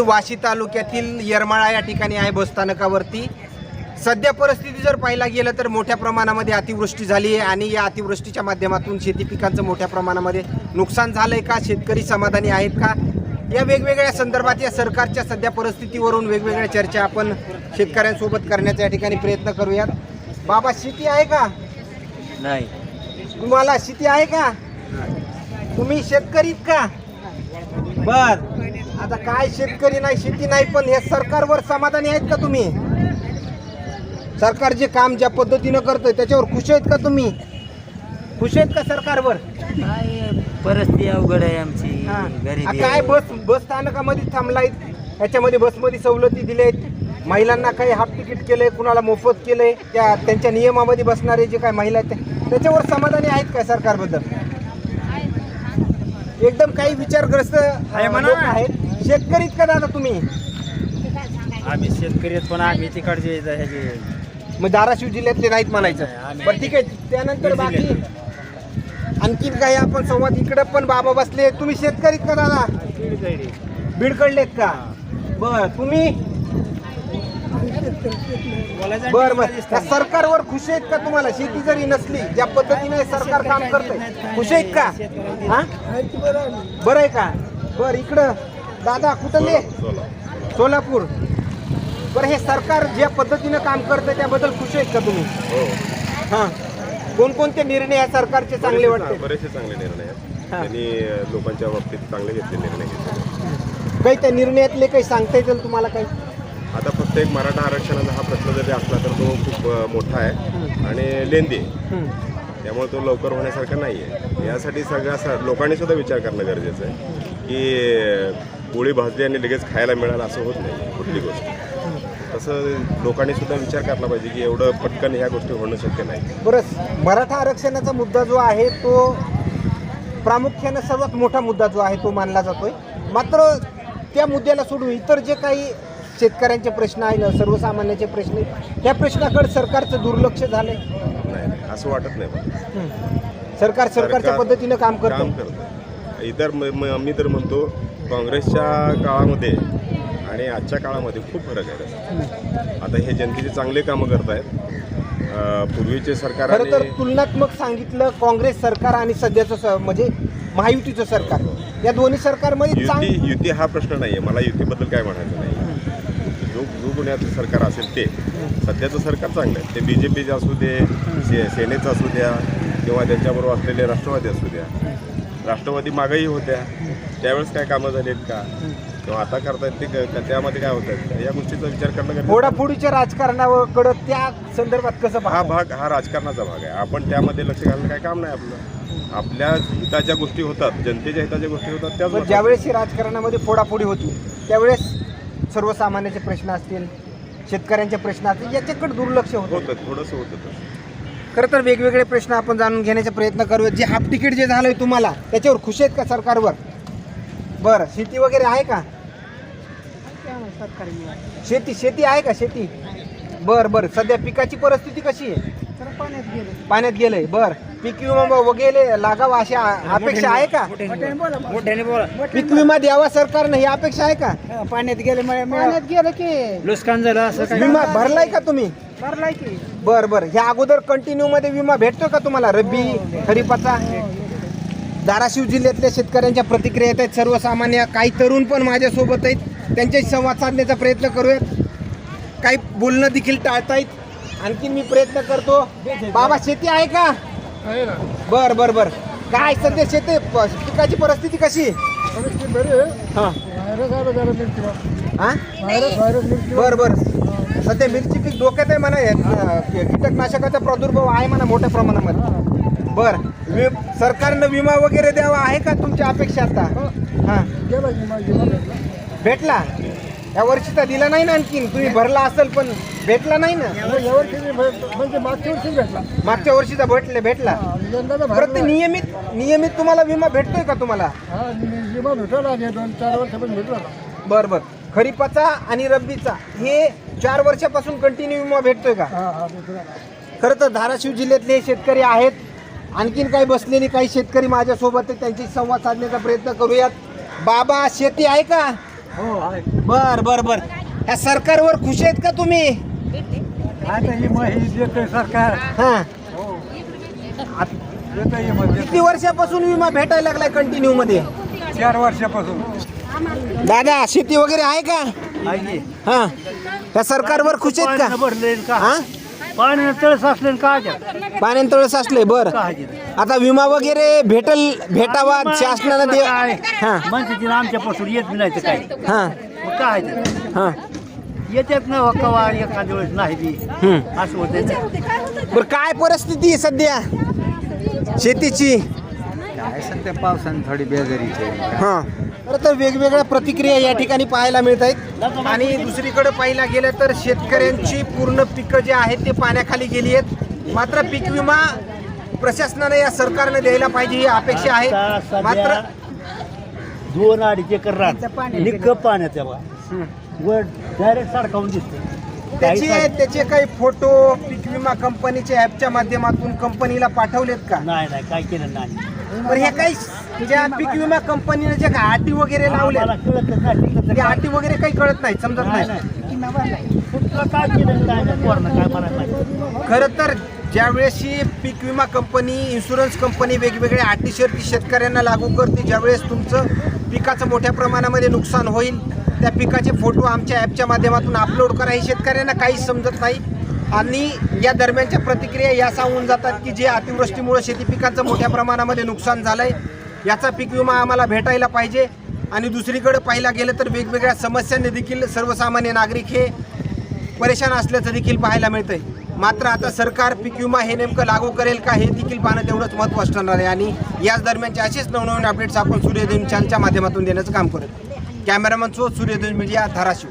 वाशी तालुक्यातील येरमाळा या ठिकाणी आहे बसस्थानकावरती सध्या परिस्थिती जर पाहायला गेलं तर मोठ्या प्रमाणामध्ये अतिवृष्टी झाली आहे आणि या अतिवृष्टीच्या माध्यमातून शेती पिकांचं मोठ्या प्रमाणामध्ये नुकसान झालं आहे का? शेतकरी समाधानी आहेत का? या वेगवेगळ्या संदर्भात या सरकारच्या सध्या परिस्थितीवरून वेगवेगळ्या चर्चा आपण शेतकऱ्यांसोबत करण्याचा या ठिकाणी प्रयत्न करूयात. बाबा शेती आहे का? नाही. तुम्हाला शेती आहे का? तुम्ही शेतकरीत का? बर. आता काय शेतकरी नाही शेती नाही पण हे सरकारवर समाधानी आहेत का तुम्ही? सरकार जे काम ज्या पद्धतीनं करतंय त्याच्यावर खुश आहेत का तुम्ही? खुश आहेत का सरकारवर? काय परिस्थिती अवघड आहे आमची. हा. काय बस बस स्थानकामध्ये थांबलायत याच्यामध्ये बसमध्ये सवलती दिल्या आहेत महिलांना काही हाफ तिकीट केलंय कुणाला मोफत केलंय त्या त्यांच्या नियमामध्ये बसणारे जे काय महिला आहेत ते- त्याच्यावर समाधानी आहेत का सरकारबद्दल? एकदम काही विचारग्रस्त आहे. लोक आहेत. शेतकरीत का दादा तुम्ही? आम्ही शेतकरी आहेत, पण आम्ही तिकडचे ह्याचे मग धाराशिव जिल्ह्यातले नाहीत नाही, म्हणायचं आम्ही- बरं ठीक आहे त्यानंतर बाकी आणखीन काही आपण संवाद इकडे पण बाबा बसले. तुम्ही शेतकरीत का दादा? बीडकडलेत का? बर तुम्ही? बर बर. त्या सरकारवर खुश आहेत का तुम्हाला? शेती जरी नसली ज्या पद्धतीने सरकार काम करतंय खुश आहेत का? हा? बरं आहे का? बर इकडं दादा कुठले सोलापूर. बरं हे सरकार ज्या पद्धतीनं काम करतंय त्याबद्दल खुश आहेत का तुम्ही? हो. हा. कोणकोणते निर्णय या सरकारचे चांगले वाटते बरेचसे चांगले निर्णय आहेत. त्यांनी लोकांच्या बाबतीत चांगले घेतले निर्णय घेतले. काही त्या निर्णयातले काही सांगता येतील तुम्हाला काही? आता फक्त एक मराठा आरक्षणाचा हा प्रश्न जरी असला तर तो खूप मोठा आहे आणि लेंदी आहे. त्यामुळे तो लवकर होण्यासारखा नाही आहे यासाठी सगळ्या स- लोकांनी सुद्धा विचार करणं गरजेचं आहे की पोळी भाजली आणि लगेच खायला मिळालं असं होत नाही कुठली गोष्ट. तसं लोकांनी सुद्धा विचार करायला पाहिजे की एवढं पटकन ह्या गोष्टी होणं शक्य नाही. बरं मराठा आरक्षणाचा मुद्दा जो आहे तो प्रामुख्याने सर्वात मोठा मुद्दा जो आहे तो मानला जातोय. मात्र त्या मुद्द्याला सोडून इतर जे काही शेतकऱ्यांचे प्रश्न आहेत सर्वसामान्यांचे प्रश्न आहेत. त्या प्रश्नाकडे सरकारचं दुर्लक्ष झालंय. नाही असं वाटत नाही मला. सरकार सरकारच्या सरकार पद्धतीनं काम काम करतं करतं इतर म- तर म्हणतो काँग्रेसच्या काळामध्ये आणि आजच्या काळामध्ये खूप फरक आहे. आता हे जनतेचे चांगले कामं करतायत. अं, पूर्वीचे सरकार खरं तर तुलनात्मक सांगितलं काँग्रेस सरकार आणि सध्याचं स- म्हणजे महायुतीचं सरकार. या दोन्ही सरकारमध्ये युती हा प्रश्न नाही आहे मला युतीबद्दल काय म्हणायचं नाही. जो गुन्ह्याचं सरकार असेल ते. सध्याचं सरकार चांगलं आहे. ते बी जे पीचं असू दे से सेनेचं असू द्या किंवा त्यांच्याबरोबर असलेले राष्ट्रवादी असू द्या. राष्ट्रवादी मागही होत्या. त्यावेळेस काय कामं झाली आहेत का? किंवा आता करतायत ते त्यामध्ये काय होत आहेत या गोष्टीचा विचार करणं. फोडाफोडीच्या राजकारणाकडे त्या संदर्भात कसं हा? भाग हा राजकारणाचा भाग आहे. आपण त्यामध्ये लक्ष घालणं काय काम नाही आपलं. आपल्या हिताच्या गोष्टी होतात. जनतेच्या हिताच्या गोष्टी होतात. होतात. ज्यावेळेस राजकारणामध्ये फोडाफोडी होती त्यावेळेस सर्वसामान्याचे प्रश्न असतील शेतकऱ्यांचे प्रश्न असतील याच्याकडे दुर्लक्ष होतं. होतं थोडंसं होतं तसं. खरं तर वेगवेगळे प्रश्न आपण जाणून घेण्याचा प्रयत्न करूया जे हाफ तिकीट जे झालंय तुम्हाला त्याच्यावर खुश आहेत का सरकारवर? बरं शेती वगैरे आहे का? शेती शेती आहे का शेती? बर बर. सध्या पिकाची परिस्थिती कशी आहे? पाण्यात गेलंय. बर. पीक विमा वगैरे लागावा अशी आ- अपेक्षा आहे का? मोठ्याने बोला. पीक विमा द्यावा सरकारनं ही अपेक्षा आहे का? पाण्यात गेले पाण्यात गेलं की. नुकसान झालं असं काय विमा भरलाय का तुम्ही? भरलाय की. बर बर. ह्या अगोदर कंटिन्यू मध्ये विमा भेटतो का तुम्हाला? रब्बी खरीपाचा? धाराशिव जिल्ह्यातल्या शेतकऱ्यांच्या प्रतिक्रिया येत आहेत. सर्वसामान्य काही तरुण पण माझ्यासोबत आहेत. त्यांच्याशी संवाद साधण्याचा प्रयत्न करूयात. काही बोलणं देखील टाळतायत. आणखी मी प्रयत्न करतो. बाबा शेती आहे का? बर बर बर. काय सध्या शेती? प- पिकाची परिस्थिती कशी? हा. हा बर बर. सध्या मिरची पीक डोक्यात आहे म्हणा हे, अं, कीटकनाशकाचा प्रादुर्भाव आहे म्हणा मोठ्या प्रमाणामध्ये. बर. वि सरकारनं विमा वगैरे द्यावा आहे का तुमची अपेक्षा आता? हा. भेटला? या वर्षीचा दिला नाही ना आणखीन. तुम्ही भरला असेल पण भेटला नाही ना? म्हणजे मागच्या वर्षी भेटला. मागच्या वर्षीचा भेटले भेटला. यंदाचा परत ते नियमित नियमित तुम्हाला विमा भेटतोय का तुम्हाला? हा विमा भेटला आणि दोन चार वर्षापासून भेटला बर बर. खरीपाचा आणि रब्बीचा हे चार वर्षापासून कंटिन्यू विमा भेटतोय का? हा हा भेटला खरं तर धाराशिव जिल्ह्यातले हे शेतकरी आहेत. आणखीन काही बसलेले काही शेतकरी माझ्यासोबत आहेत. त्यांची संवाद साधण्याचा प्रयत्न करूयात. बाबा शेती आहे का? हो बर बर बर. ह्या सरकारवर खुश आहेत का तुम्ही? आता ही मग ही देतोय सरकार हा. हो. देतोय ही किती वर्षापासून विमा भेटायला लागलाय कंटिन्यू मध्ये? चार वर्षापासून. दादा शेती वगैरे आहे का? हा. त्या सरकारवर खुश आहेत का? भरले का? हा? पाण्यानं तळस असले का पाण्यात तळस असले बर. आता विमा वगैरे भेटल भेटावा शासनानं दे हा. म्हणजे आमच्यापासून येत नाही तर काय हा. मग काय हा. येतात ना कवा एखाद्या वेळेस नाही बी. हम्म. असं होतं बर काय परिस्थिती आहे सध्या? शेतीची? काय सध्या पावसाने थोडी बेजारीची आहे. हा. तर वेगवेगळ्या प्रतिक्रिया या ठिकाणी पाहायला मिळत आहेत. आणि दुसरीकडे पाहायला गेलं तर शेतकऱ्यांची पूर्ण पिकं जे आहेत ते पाण्याखाली गेली आहेत. मात्र पीक विमा प्रशासनाने या सरकारने द्यायला पाहिजे ही अपेक्षा आहे. मात्र दोन अडीच एकर रान निक्क पाण्यात तेव्हा. वर डायरेक्ट सडकावून दिसते त्याचे त्याचे काही फोटो पीक विमा कंपनीच्या ऍपच्या माध्यमातून कंपनीला पाठवलेत का? नाही नाही काय केलं नाही. पण हे काही ज्या पीक विमा कंपनीने जे काही अटी वगैरे लावल्या मला कळतच नाही त्या अटी वगैरे काही कळत नाही समजत नाही, नाही. नाही. कुठलं काय केलं काय नाही पोरानं काय मला माहिती खरं तर ज्यावेळेस ही पीक विमा कंपनी इन्शुरन्स कंपनी वेगवेगळ्या अटी शर्ती शेतकऱ्यांना लागू करते ज्यावेळेस तुमचं पिकाचं मोठ्या प्रमाणामध्ये नुकसान होईल त्या पिकाचे फोटो आमच्या ॲपच्या माध्यमातून अपलोड करा. हे शेतकऱ्यांना काहीच समजत नाही. आणि या दरम्यानच्या प्रतिक्रिया या सांगून जातात की जे अतिवृष्टीमुळे शेती पिकांचं मोठ्या प्रमाणामध्ये नुकसान झालं आहे याचा पीक विमा आम्हाला भेटायला पाहिजे. आणि दुसरीकडे पाहायला गेलं तर वेगवेगळ्या समस्यांनी देखील सर्वसामान्य नागरिक हे परेशान असल्याचं देखील पाहायला मिळतं आहे मात्र आता सरकार पीक विमा हे नेमकं लागू करेल का हे देखील पाहणं तेवढंच महत्त्वाचं ठरणार आहे. आणि याच दरम्यानचे असेच नवनवीन अपडेट्स आपण सूर्यदेवी चॅनलच्या माध्यमातून देण्याचं काम करत cameraman so Suryadevi media Dharashiv.